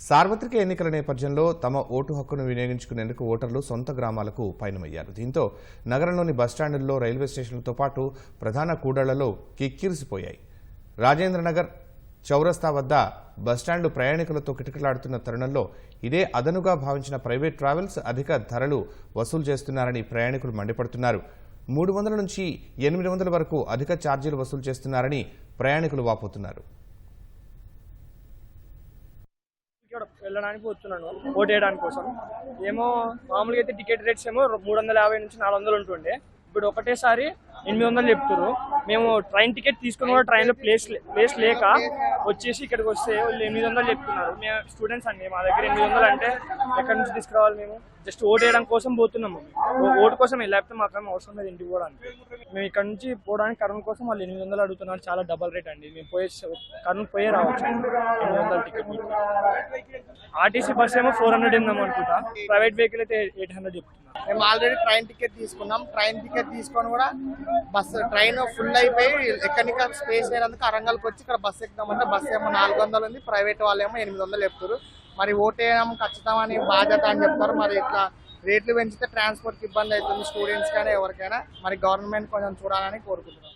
సార్వత్రిక ఎన్నికల నేపథ్యంలో తమ ఓటు హక్కును వినియోగించుకునేందుకు ఓటర్లు సొంత గ్రామాలకు పయనమయ్యారు. దీంతో నగరంలోని బస్టాండుల్లో రైల్వే స్టేషన్లతో పాటు ప్రధాన కూడళ్ళలో కిక్కిరిసిపోయాయి. రాజేంద్రనగర్ చౌరస్తా వద్ద బస్టాండ్లు ప్రయాణికులతో కిటకిలాడుతున్న తరుణంలో ఇదే అదనుగా భావించిన ప్రైవేట్ ట్రావెల్స్ అధిక ధరలు వసూలు చేస్తున్నారని ప్రయాణికులు మండిపడుతున్నారు. మూడు వందల నుంచి ఎనిమిది వందల వరకు అధిక ఛార్జీలు వసూలు చేస్తున్నారని ప్రయాణికులు వాపోతున్నారు ఇక్కడ వెళ్ళడానికి వస్తున్నాను ఓట్ వేయడానికి కోసం. ఏమో మామూలుగా అయితే టికెట్ రేట్స్ ఏమో మూడు వందల యాభై నుంచి నాలుగు వందలు ఉంటుండే. ఇప్పుడు ఒకటేసారి ఎనిమిది వందలు చెప్తున్నారు మేము ట్రైన్ టికెట్ తీసుకుని కూడా ట్రైన్లో ప్లేస్ లే- ప్లేస్ లేక వచ్చేసి ఇక్కడికి వస్తే వాళ్ళు ఎనిమిది వందలు చెప్తున్నారు. మేము స్టూడెంట్స్ అండి మా దగ్గర ఎనిమిది వందలు అంటే ఎక్కడి నుంచి తీసుకురావాలి మేము? జస్ట్ ఓట్ వేయడం కోసం పోతున్నాము. ఓటు కోసం లేకపోతే మాకేం అవసరం లేదు ఇంటికి పోవడానికి. మేము ఇక్కడ నుంచి పోవడానికి కర్నూలు కోసం వాళ్ళు ఎనిమిది వందలు అడుగుతున్నారు. చాలా డబల్ రేట్ అండి. మేము పోయే కర్నూలు పోయే రావచ్చు. ఎనిమిది వందల టికెట్ ఆర్టీసీ బస్ ఏమో ఫోర్ హండ్రెడ్ ఉందాం అనుకుంటా. ప్రైవేట్ వెహికల్ అయితే ఎయిట్ హండ్రెడ్ చెప్తున్నాం మేము ఆల్రెడీ ట్రైన్ టికెట్ తీసుకున్నాం. ట్రైన్ టికెట్ తీసుకొని కూడా బస్సు ట్రైన్ ఫుల్ అయిపోయి ఎక్కడికి స్పేస్ లేనందుకు అరంగల్కి వచ్చి ఇక్కడ బస్సు ఎక్కుదామంటే బస్ ఏమో నాలుగు వందలు ఉంది ప్రైవేట్ వాళ్ళు ఏమో ఎనిమిది వందలు చెప్తారు. మరి ఓటేయడం ఖచ్చితమని బాధ్యత అని చెప్తారు. మరి ఇట్లా రేట్లు పెంచితే ట్రాన్స్పోర్ట్కి ఇబ్బంది అవుతుంది స్టూడెంట్స్ కానీ ఎవరికైనా. మరి గవర్నమెంట్ కొంచెం చూడాలని కోరుకుంటున్నాం.